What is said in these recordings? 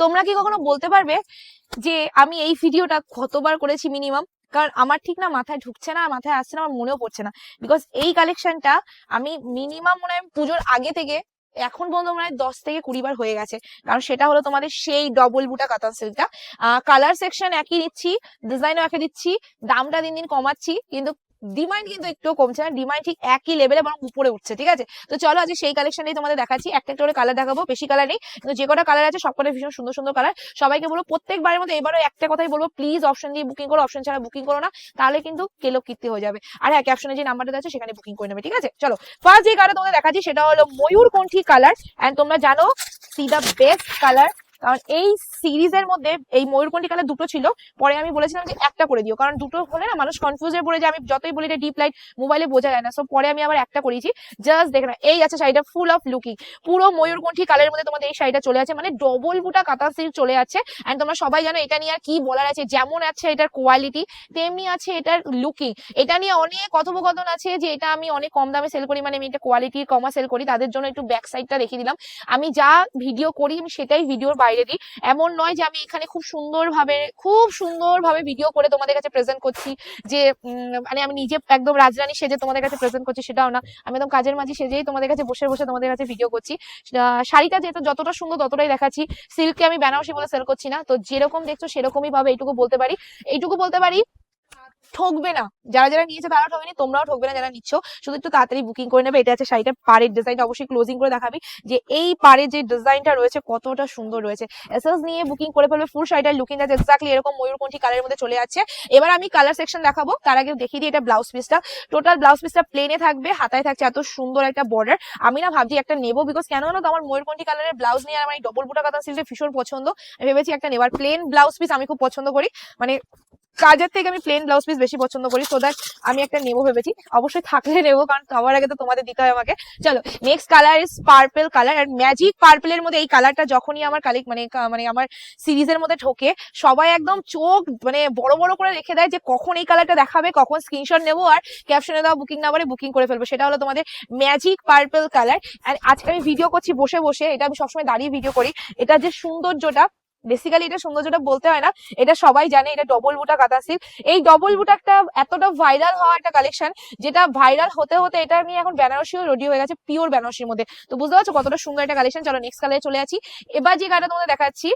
তোমরা কি কখনো বলতে পারবে যে আমি এই ভিডিওটা কতবার করেছি মিনিমাম কারণ আমার ঠিক না, মাথায় ঢুকছে না, মাথায় আসছে না, আমার মনেও পড়ছে না। বিকজ এই কালেকশনটা আমি মিনিমাম মনে হয় পুজোর আগে থেকে, এখন পর্যন্ত মনে হয় দশ থেকে কুড়ি বার হয়ে গেছে। কারণ সেটা হলো তোমাদের সেই ডবল বুটা কাতান সিল্কটা কালার সেকশন একই দিচ্ছি ডিজাইনও একই দিচ্ছি, দামটা দিন দিন কমাচ্ছি, কিন্তু ডিমান্ড কিন্তু একটু কমছে না ডিমান্ড ঠিক একই লেভেলে বরং উপরে উঠছে, ঠিক আছে? তো চলো আজকে সেই কালেকশনটাই তোমাদের দেখাচ্ছি। একটা একটা করে কালার দেখাবো, বেশি কালার নেই। কিন্তু যে কটা কালার আছে, সব কটা ভীষণ সুন্দর সুন্দর কালার সবাইকে বলব প্রত্যেকবারের মধ্যে এবারও একটা কথাই বলব প্লিজ অপশন দিয়ে বুকিং করো অপশন ছাড়া বুকিং করো না, তাহলে কিন্তু কেলো কীর্তি হয়ে যাবে। আর হ্যাঁ ক্যাপশনে যে নাম্বারটা আছে, সেখানে বুকিং করে নেবে, ঠিক আছে? চলো ফার্স্ট যে কালার তোমাদের দেখাচ্ছি, সেটা হলো ময়ূর ময়ূরকণ্ঠী কালার অ্যান্ড তোমরা জানো সি দ্য বেস্ট কালার কারণ এই সিরিজের মধ্যে এই ময়ূরকণ্ঠী কালার দুটো ছিল, পরে আমি বলেছিলাম যে একটা করে দিও, কারণ দুটো হলে না মানুষ কনফিউজ হয়ে পড়ে যে আমি যতই বলি এটা ডিপ লাইট মোবাইলে বোঝা যায় না সো পরে আমি আবার একটা করেছি। জাস্ট দেখে না এই আছে শাড়িটা ফুল অফ লুকিং পুরো ময়ূরকণ্ঠী কালারের মধ্যে তোমাদের এই শাড়িটা চলে আছে মানে ডবল বুটা কাতা সিল্ক চলে আছে। এন্ড তোমরা সবাই জানো, এটা নিয়ে আর কি বলার আছে, যেমন আছে এটার কোয়ালিটি তেমনি আছে এটার লুকিং এটা নিয়ে অনেক কথোপকথন আছে যে এটা আমি অনেক কম দামে সেল করি মানে আমি এটা কোয়ালিটির কমা সেল করি, তাদের জন্য একটু ব্যাক সাইডটা দেখিয়ে দিলাম। আমি যা ভিডিও করি, আমি সেটাই ভিডিওর বাইরে দিই। এমন নয় যে আমি এখানে খুব সুন্দরভাবে খুব সুন্দরভাবে ভিডিও করে তোমাদের কাছে প্রেজেন্ট করছি যে মানে আমি নিজে একদম রাজরানী সেজে তোমাদের কাছে প্রেজেন্ট করছি সেটাও না। আমি একদম কাজের মাঝে সেজেই তোমাদের কাছে বসে বসে তোমাদের কাছে ভিডিও করছি। শাড়িটা যেহেতু যতটা সুন্দর ততটাই দেখাচ্ছি। সিল্কে আমি বেনারসি বলে সেল করছি না। তো যেরকম দেখছ সেরকমই ভাবে এইটুকু বলতে পারি। এইটুকু বলতে পারি ঠকবে না। যারা যারা নিয়েছে তারা ঠকবে তোমরাও ঠকবে না যারা নিচ্ছ। শুধু একটু তাড়াতাড়ি বুকিং করে নেবে। এটা আছে শাড়িটার পাড়ের ডিজাইনটা অবশ্যই ক্লোজিং করে দেখাবি। যে এই পাড়ের যে ডিজাইনটা রয়েছে কতটা সুন্দর রয়েছে। এসএস নিয়ে বুকিং করে ফেলবে ফুল শাড়িটার লুকিং আছে এক্স্যাক্টলি এরকম ময়ূরকণ্ঠী কালারের মধ্যে চলে যাচ্ছে। এবার আমি কালার সেকশন দেখাবো। তার আগে দেখিয়ে দিই এটা ব্লাউজ পিসটা টোটাল ব্লাউজ পিসটা প্লেনে থাকবে, হাতায় থাকছে এত সুন্দর একটা বর্ডার আমি না ভাবছি একটা নেব বিকজ কেন না তো আমার ময়ূরকণ্ঠী কালারের ব্লাউজ নিয়ে আমার ডবল বুটা কাতান সিল্কটা ভীষণ পছন্দ। আমি ভেবেছি একটা নেবার প্লেন ব্লাউজ পিস আমি খুব পছন্দ করি। মানে কাজের থেকে আমি প্লেন ব্লাউজ পিস বেশি পছন্দ করি সো দ্যাট আমি একটা নেব ভেবেছি। অবশ্যই থাকলে নেব, কারণ সবার আগে তো তোমাদের দিতে হয় আমাকে। চলো next colour is purple colour R magic পার্পেলের মধ্যে এই কালারটা যখনই আমার কালিক মানে মানে আমার সিরিজের মধ্যে ঢোকে, সবাই একদম চোখ মানে বড় বড় করে রেখে দেয় যে কখন এই কালারটা দেখাবে, কখন স্ক্রিনশট নেব আর ক্যাপশনে দেওয়া বুকিং নাম্বারে বুকিং করে ফেলব। সেটা হলো তোমাদের ম্যাজিক পার্পেল কালার আর আজকে আমি ভিডিও করছি বসে বসে, এটা আমি সবসময় দাঁড়িয়ে ভিডিও করি। এটা যে সৌন্দর্যটা বেসিক্যালি এটা সৌন্দর্যটা বলতে হয় না। এটা সবাই জানে, এটা ডবল বুটা কাঁথা সিল্ক এই ডবল বুটা একটা এতটা ভাইরাল হওয়া একটা কালেকশন যেটা ভাইরাল হতে হতে এটা নিয়ে এখন বেনারসি ও রেডি হয়ে গেছে পিওর বেনারসির মধ্যে। তো বুঝতে পারছ কতটা সুন্দর একটা কালেকশন চলো নেক্সট কালারে চলে আছি এবার যে গানটা তোমাদের দেখাচ্ছি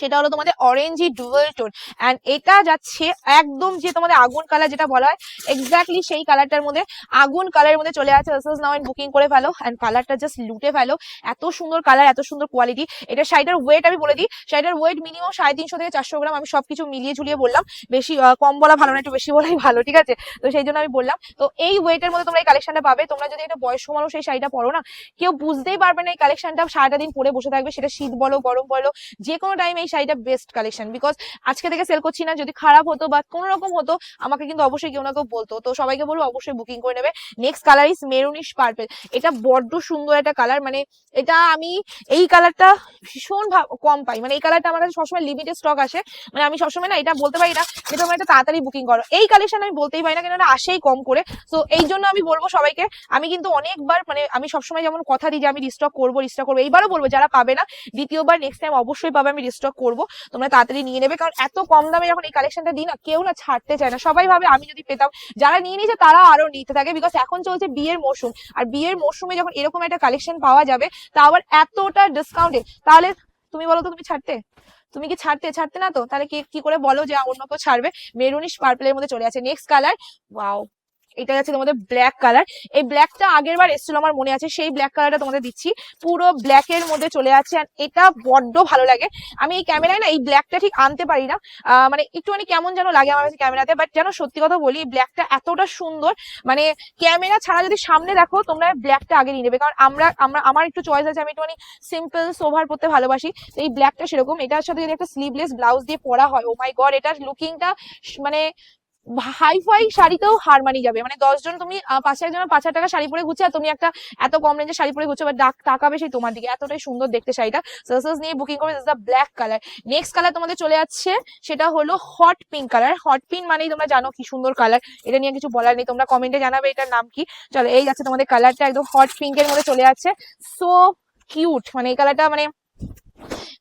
সেটা হলো তোমাদের অরেঞ্জি ডুয়েল টোন অ্যান্ড এটা যাচ্ছে একদম যে তোমাদের আগুন কালার যেটা বলা হয় এক্স্যাক্টলি সেই কালারটার মধ্যে আগুন কালারের মধ্যে চলে আছে এসএস নাও বুকিং করে ফেলো অ্যান্ড কালারটা জাস্ট লুটে ফেলো, এত সুন্দর কালার এত সুন্দর কোয়ালিটি এটা শাড়িটার ওয়েট আমি বলে দিই শাড়িটার ওয়েট মিনিমাম সাড়ে তিনশো থেকে চারশো গ্রাম, আমি সবকিছু মিলিয়ে ঝুলিয়ে বললাম, বেশি কম বলা ভালো না, একটু বেশি বলাই ভালো, ঠিক আছে? তো সেই জন্য আমি বললাম, তো এই ওয়েটের মধ্যে তোমরা এই কালেকশনটা পাবে, তোমরা যদি একটা বয়স্ক মানুষ এই শাড়িটা পরো না, কেউ বুঝতেই পারবে না এই কালেকশনটা সারাটা দিন পরে বসে থাকবে, সেটা শীত বলো, গরম বলো যে কোনো টাইম এই শাড়িটা বেস্ট কালেকশন বিকজ আজকে থেকে সেল করছি না, যদি খারাপ হতো বা কোনো রকম হতো, আমাকে কিন্তু অবশ্যই কেউ না কেউ বলতো। তো সবাইকে বলব অবশ্যই বুকিং করে নেবে। Next colour is maroonish purple এটা বড্ড সুন্দর একটা কালার মানে এটা আমি এই কালারটা ভীষণ কম পাই। মানে এই কালারটা আমার কাছে সবসময় লিমিটেড স্টক আসে। মানে আমি সবসময় না এটা বলতে পারি না, যে তোমরা এটা তাড়াতাড়ি বুকিং করো। এই কালেকশন আমি বলতেই পারি না কেন এটা আসেই কম করে। তো এই জন্য আমি বলব সবাইকে, আমি কিন্তু অনেকবার মানে আমি সবসময় যেমন কথা দিই যে আমি রিস্টক করব রিস্টক করব, এইবারও বলব, যারা পাবে না, দ্বিতীয়বার নেক্সট টাইম অবশ্যই পাবে, আমি রিস্টক করব, তোমরা তাড়াতাড়ি নিয়ে নেবে। কারণ এত কম দামে যখন এই কালেকশনটা দিই না, কেউ না ছাড়তে চায় না। সবাই ভাবে আমি যদি পেতাম, যারা নিয়ে নিয়েছে তারা আরও নিতে থাকে। বিকজ এখন চলছে বিয়ের মৌসুম আর বিয়ের মৌসুমে যখন এরকম একটা কালেকশন পাওয়া যাবে, তা আবার এতটা ডিসকাউন্টে তাহলে তুমি বলো তো তুমি ছাড়তে? তুমি কি ছাড়তে? ছাড়তে না তো? তাহলে কি করে বলো যে অন্য কেউ ছাড়বে। মেরুনিশ পার্পেলের মধ্যে চলে আছে। নেক্সট কালার ওয়াও এটা যাচ্ছে তোমাদের ব্ল্যাক কালার এই ব্ল্যাকটা আগের বার এসেছিল, আমার মনে আছে। সেই ব্ল্যাক কালারটা তোমাদের দিচ্ছি। পুরো ব্ল্যাক এর মধ্যে চলে আছে আর এটা বড্ড ভালো লাগে। আমি এই ক্যামেরায় না এই ব্ল্যাকটা ঠিক আনতে পারি না। মানে একটুখানি কেমন যেন লাগে আমার কাছে ক্যামেরাতে বাট যেন সত্যি কথা বলি ব্ল্যাকটা এতটা সুন্দর। মানে ক্যামেরা ছাড়া যদি সামনে দেখো, তোমরা ব্ল্যাকটা আগে নিয়ে নেবে। কারণ আমরা আমরা, আমার একটু চয়েস আছে, আমি একটুখানি সিম্পল সোভার পরতে ভালোবাসি। তো এই ব্ল্যাকটা সেরকম। এটার সাথে যদি একটা স্লিভলেস ব্লাউজ দিয়ে পরা হয় ও মাই গড এটার লুকিংটা মানে হাই ফাই শাড়িতেও হার মানিয়ে যাবে। মানে দশজন তুমি পাঁচ একজনের পাঁচ হাজার টাকা শাড়ি পরে ঘুরছে আর তুমি একটা এত কম রেঞ্জের শাড়ি পরে ঘুরছো বা ডাক তাকাবে সেই তোমার দিকে। এতটাই সুন্দর দেখতে শাড়িটা। সার্সাস নিয়ে বুকিং করবে the black colour next colour তোমাদের চলে যাচ্ছে, সেটা হলো hot pink colour hot pink মানেই তোমরা জানো কি সুন্দর কালার এটা নিয়ে কিছু বলার নেই, তোমরা কমেন্টে জানাবে এটার নাম কি। চলো, এই যাচ্ছে তোমাদের কালারটা একদম হট পিঙ্কের মধ্যে চলে যাচ্ছে। সো কিউট মানে এই কালারটা মানে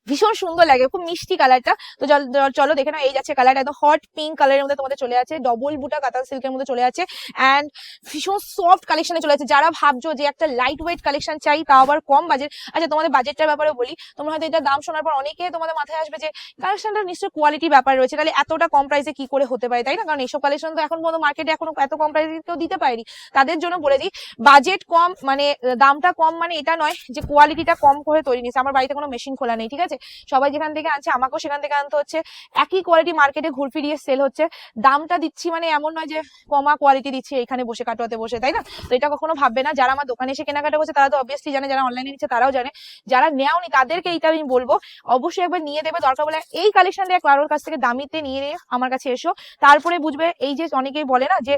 ভীষণ সুন্দর লাগে, খুব মিষ্টি কালারটা। তো চল- দেখে নাও, এই যাচ্ছে কালারটা। একদম হট পিঙ্ক কালারের মধ্যে তোমাদের চলে আছে ডবল বুটা কাতান সিল্কের মধ্যে চলে আছে অ্যান্ড ভীষণ সফট কালেকশনে চলে আছে। যারা ভাবছ যে একটা লাইট ওয়েট কালেকশন চাই, তাও আবার কম বাজেট আচ্ছা তোমাদের বাজেটটার ব্যাপারে বলি, তোমরা হয়তো এটা দাম শোনার পর অনেকে তোমাদের মাথায় আসবে যে কালেকশনটা নিশ্চয়ই কোয়ালিটি ব্যাপার রয়েছে, তাহলে এতটা কম প্রাইসে কি করে হতে পারে, তাই না? কারণ এইসব কালেকশন তো এখন পর্যন্ত মার্কেটে এখনও এত কম প্রাইসে কেউ দিতে পারেনি। তাদের জন্য বলে দিই বাজেট কম মানে দামটা কম মানে এটা নয় যে কোয়ালিটিটা কম করে তৈরি নিচ্ছে আমার বাড়িতে কোনো মেশিন খোলা নেই, ঠিক আছে? সবাই যেখান থেকে আনছে, আমাকেও সেখান থেকে আনতে হচ্ছে। একই কোয়ালিটি মার্কেটে ঘুরফিরিয়ে সেল হচ্ছে। দামটা দিচ্ছি মানে এমন নয় যে কমা কোয়ালিটি দিচ্ছি, এখানে বসে কাটোয়াতে বসে, তাই না? তো এটা কখনো ভাববে না। যারা আমার দোকানে এসে কেনাকাটা করছে, তারা তো অবভিয়াসলি জানে, যারা অনলাইনে নিচ্ছে, তারাও জানে। যারা নেওনি, তাদেরকে এইটা আমি বলব, অবশ্যই একবার নিয়ে দেবে। দরকার বলে এই কালেকশনটা কারোর কাছ থেকে দামিতে নিয়ে আমার কাছে এসো। তারপরে বুঝবে, এই যে অনেকেই বলে না যে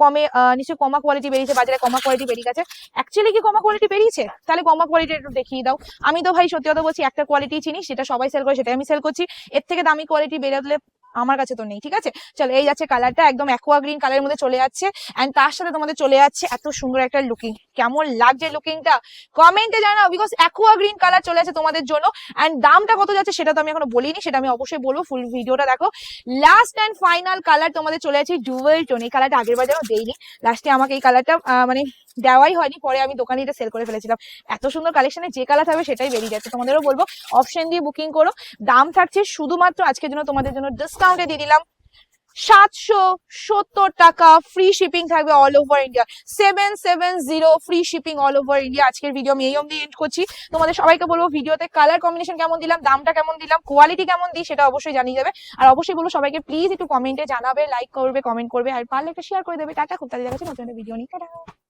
কমে নিশ্চয়ই কমা কোয়ালিটি বেরিয়েছে, বাজারে কমা কোয়ালিটি বেরিয়ে গেছে। অ্যাকচুয়ালি কি কমা কোয়ালিটি বেরিয়েছে? তাহলে কমা কোয়ালিটি একটু দেখিয়ে দাও। আমি তো ভাই সত্যি কথা বলছি, একটা কোয়ালিটি চিনি, সেটা সবাই সেল করে, সেটাই আমি সেল করছি। এর থেকে দামি কোয়ালিটি বেরোলে আমার কাছে তো নেই, ঠিক আছে? চলো, এই যাচ্ছে কালারটা একদম অ্যাকোয়া গ্রিন কালারের মধ্যে চলে যাচ্ছে। অ্যান্ড তার সাথে তোমাদের চলে যাচ্ছে এত সুন্দর একটা লুকিং কেমন লাগছে লুকিংটা কমেন্টে জানাও বিকজ অ্যাকোয়া গ্রিন কালার চলে আছে তোমাদের জন্য। অ্যান্ড দামটা কত যাচ্ছে সেটা তো আমি এখনও বলিনি, সেটা আমি অবশ্যই বলব ফুল ভিডিওটা দেখো। লাস্ট এন্ড ফাইনাল কালার তোমাদের চলে আছে ডুয়েল টোন এই কালারটা আগের বার যেন দেইনি লাস্টে আমাকে এই কালারটা মানে দেওয়াই হয়নি, পরে আমি দোকানে এটা সেল করে ফেলেছিলাম। এত সুন্দর কালেকশনে যে কালার থাকবে সেটাই বেরিয়ে যাচ্ছে। তোমাদেরও বলব অপশন দিয়ে বুকিং করো। দাম থাকছে শুধুমাত্র আজকের জন্য তোমাদের জন্য ডিসকাউন্টে দিয়ে দিলাম। সাতশো সত্তর টাকা ফ্রি শিপিং থাকবে all over India seven seven zero free shipping all over India আজকের ভিডিও আমি এই অবধি এন্ড করছি। তোমাদের সবাইকে বলব ভিডিওতে কালার কম্বিনেশন কেমন দিলাম, দামটা কেমন দিলাম কোয়ালিটি কেমন দিই সেটা অবশ্যই জানিয়ে যাবে। আর অবশ্যই বলব সবাইকে প্লিজ একটু কমেন্টে জানাবে লাইক করবে কমেন্ট করবে। আর পারলে একটা শেয়ার করে দেবে। টাটা, খুব তাড়াতাড়ি দেখা যাচ্ছে নতুন ভিডিও নিয়ে। টাটা।